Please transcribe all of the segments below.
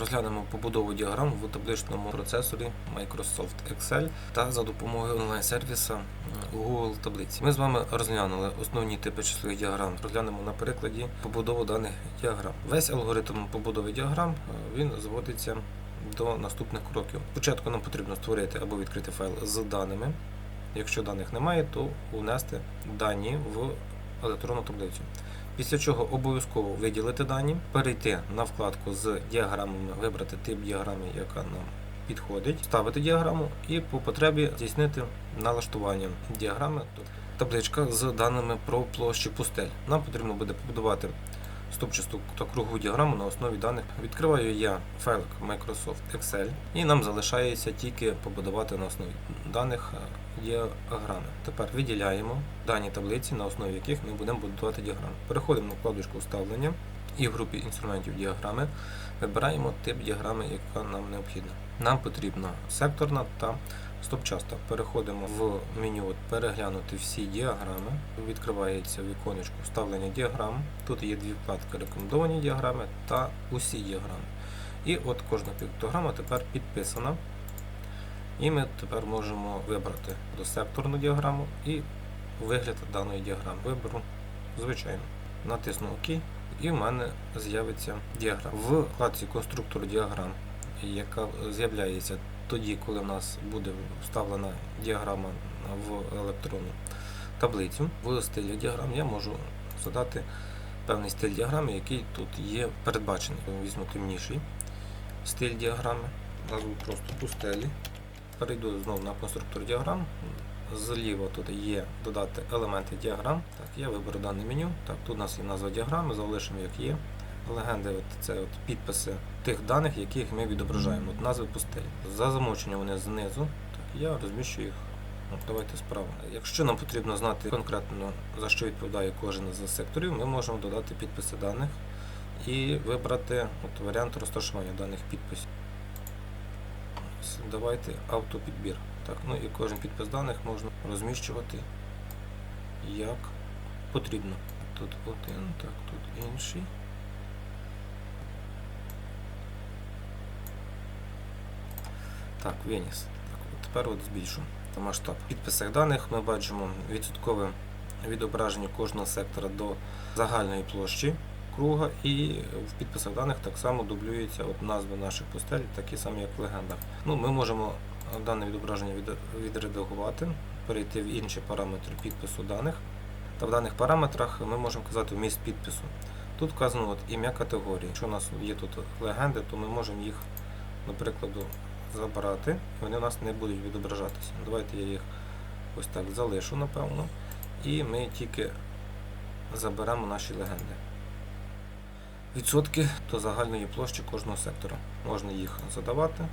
Розглянемо побудову діаграм в табличному процесорі Microsoft Excel та за допомогою онлайн-сервіса Google таблиці. Ми з вами розглянули основні типи числових діаграм. Розглянемо на прикладі побудову даних діаграм. Весь алгоритм побудови діаграм е, він зводиться до наступних кроків. Спочатку нам потрібно створити або відкрити файл з даними. Якщо даних немає, то внести дані в електронну таблицю. Після чого обов'язково виділити дані, перейти на вкладку з діаграмами, вибрати тип діаграми, яка нам підходить, вставити діаграму і по потребі здійснити налаштування діаграми. Тобто табличка з даними про площу пустель. Нам потрібно буде побудувати стопчасту та кругову діаграму на основі даних. Відкриваю я файлик Microsoft Excel і нам залишається тільки побудувати на основі даних е, діаграми. Тепер виділяємо дані таблиці, на основі яких ми будемо будувати діаграму. Переходимо на вкладочку вставлення і в групі інструментів діаграми вибираємо тип діаграми, яка нам необхідна. Нам потрібна секторна та стопчаста. Переходимо в меню от «Переглянути всі діаграми. Відкривається віконечко вставлення діаграм. Тут є дві вкладки рекомендовані діаграми та усі діаграми. І от кожна піктограма тепер підписана. І ми тепер можемо вибрати секторну діаграму і вигляд даної діаграми. Виберу, звичайно, натисну ОК, і в мене з'явиться діаграма. В вкладці конструктор діаграм, яка з'являється тоді, коли в нас буде вставлена діаграма в електронну таблицю. В стилі діаграм я можу задати певний стиль діаграми, який тут є передбачений. Візьму темніший стиль діаграми, назву просто пустелі. Перейду знову на конструктор діаграм. Зліва тут є додати елементи діаграм. Так, я виберу дане меню. Так, тут у нас є назва діаграми, залишимо як є. Легенди от це от підписи тих даних, яких ми відображаємо. От назви пустель. За замовченням вони знизу. Так, я розміщу їх. Давайте справа. Якщо нам потрібно знати конкретно за що відповідає кожен з секторів, ми можемо додати підписи даних і вибрати от, варіант розташування даних підписів. Давайте автопідбір. Так, ну і кожен підпис даних можна розміщувати як потрібно. Тут один, так, тут інший. Так, виніс. Так, тепер от збільшу масштаб. В підписах даних ми бачимо відсоткове відображення кожного сектора до загальної площі круга, і в підписах даних так само дублюються от назви наших пустель, такі самі, як в легендах. Ну, ми можемо дане відображення відредагувати, перейти в інші параметри підпису даних. Та в даних параметрах ми можемо казати вміст підпису. Тут вказано от ім'я категорії. Якщо у нас є тут легенди, то ми можемо їх, наприклад, забрати, вони у нас не будуть відображатися. Давайте я їх ось так залишу, напевно, і ми тільки заберемо наші легенди. Відсотки до загальної площі кожного сектора. Можна їх задавати,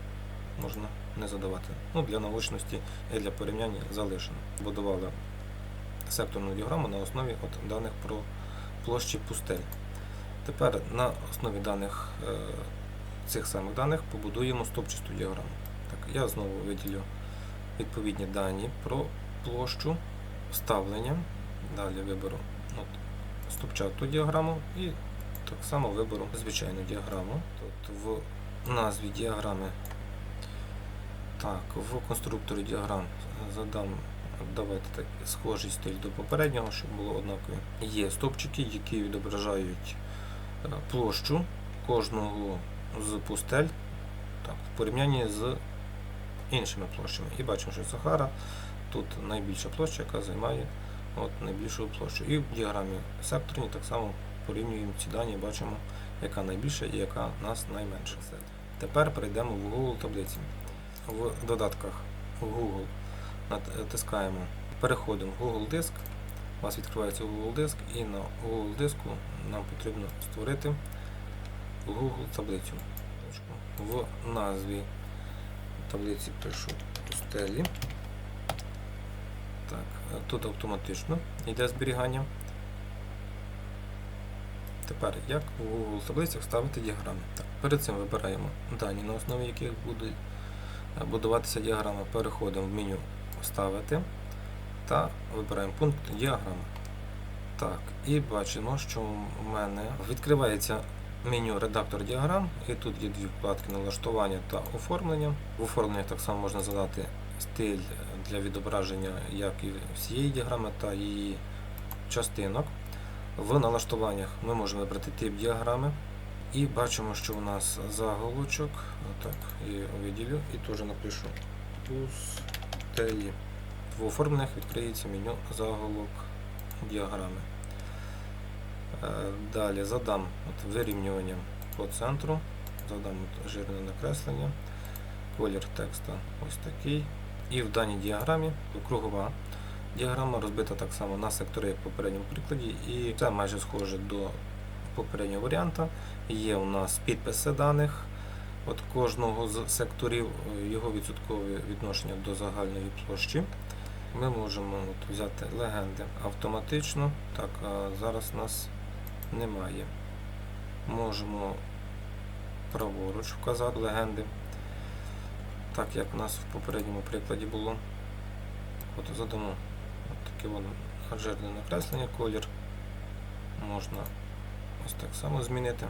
можна не задавати. Ну, для наочності і для порівняння залишено. Будували секторну діаграму на основі от даних про площі пустель. Тепер на основі даних е, цих самих даних побудуємо стопчасту діаграму. Так, я знову виділю відповідні дані про площу, вставлення. Далі виберу от, стопчату діаграму і так само виберу звичайну діаграму. Тут в назві діаграми, так, в конструкторі діаграм задам давайте так, схожий стиль до попереднього, щоб було однаково. Є стопчики, які відображають е, площу кожного з пустель так, в порівнянні з іншими площами. І бачимо, що Сахара тут найбільша площа, яка займає от, найбільшу площу. І в діаграмі секторні так само порівнюємо ці дані, бачимо, яка найбільша і яка у нас найменша. Тепер перейдемо в Google таблиці. В додатках Google натискаємо, переходимо в Google диск. У вас відкривається Google диск, і на Google диску нам потрібно створити Google таблицю. В назві таблиці пишу пустелі. Так, тут автоматично йде зберігання. Тепер, як у Google таблицях ставити діаграми? Так, перед цим вибираємо дані, на основі яких буде е, будуватися діаграма. Переходимо в меню Вставити та вибираємо пункт діаграма. Так, і бачимо, що в мене відкривається меню редактор діаграм, і тут є дві вкладки налаштування та оформлення. В оформленні так само можна задати стиль для відображення як і всієї діаграми та її частинок. В налаштуваннях ми можемо вибрати тип діаграми. І бачимо, що у нас заголовочок. Отак, я виділю і теж напишу пустелі. В оформленнях відкриється меню заголовок діаграми. Е, Далі задам от, вирівнювання по центру, задам от, жирне накреслення, колір текста ось такий. І в даній діаграмі кругова діаграма розбита так само на сектори, як в попередньому прикладі, і це майже схоже до попереднього варіанта. Є у нас підписи даних от кожного з секторів, його відсоткове відношення до загальної площі. Ми можемо от взяти легенди автоматично. Так, зараз у нас немає. Можемо праворуч вказати легенди, так як у нас в попередньому прикладі було. От задамо от таке воно жирне накреслення, колір можна ось так само змінити.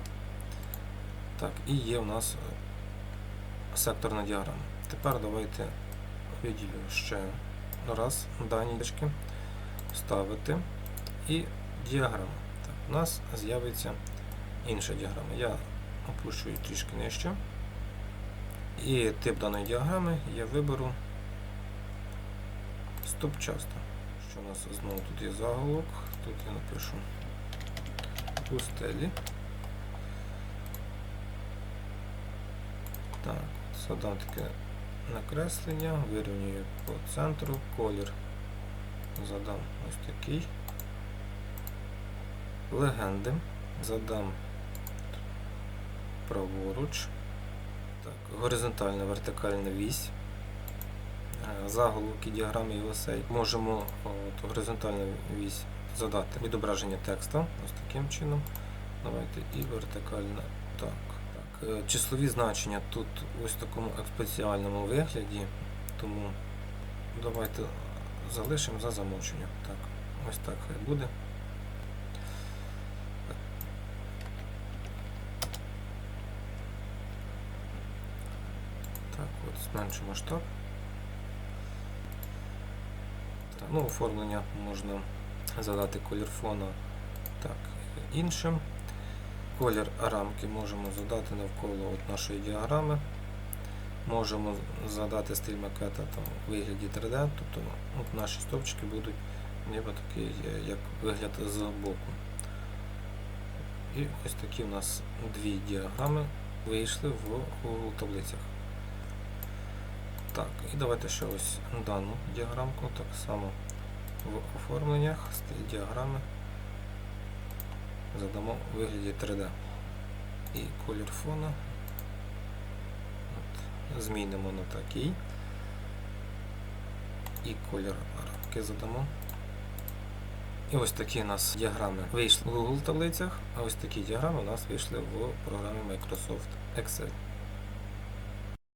Так, і є у нас е, секторна діаграма. Тепер давайте виділю ще раз дані точки, вставити і діаграма. У нас з'явиться інша діаграма. Я опущу її трішки нижче. І тип даної діаграми я виберу стопчасто. Що у нас знову тут є заголовок, тут я напишу пустелі. Так, задам таке накреслення, вирівнюю по центру, колір задам ось такий. Легенди задам праворуч. Так, горизонтальна вертикальна вісь. Е, Заголовки діаграми і осей. Можемо от, горизонтальну вісь задати відображення текста ось таким чином. Давайте і вертикальна. Так. так. е, Числові значення тут ось в такому експеціальному вигляді, тому давайте залишимо за замовчення. Так, ось так хай буде. Так, от зменшу масштаб. Так, ну, оформлення можна задати колір фона так, іншим. Колір рамки можемо задати навколо от нашої діаграми. Можемо задати стиль макета там, у вигляді 3D, тобто от наші стовпчики будуть ніби такий, е, як вигляд з боку. І ось такі у нас дві діаграми вийшли в Google таблицях. Так, і давайте ще ось дану діаграмку, так само в оформленнях, стиль діаграми задамо у вигляді 3D. І колір фона От, змінимо на такий. І колір рамки задамо. І ось такі у нас діаграми вийшли в Google таблицях, а ось такі діаграми у нас вийшли в програмі Microsoft Excel.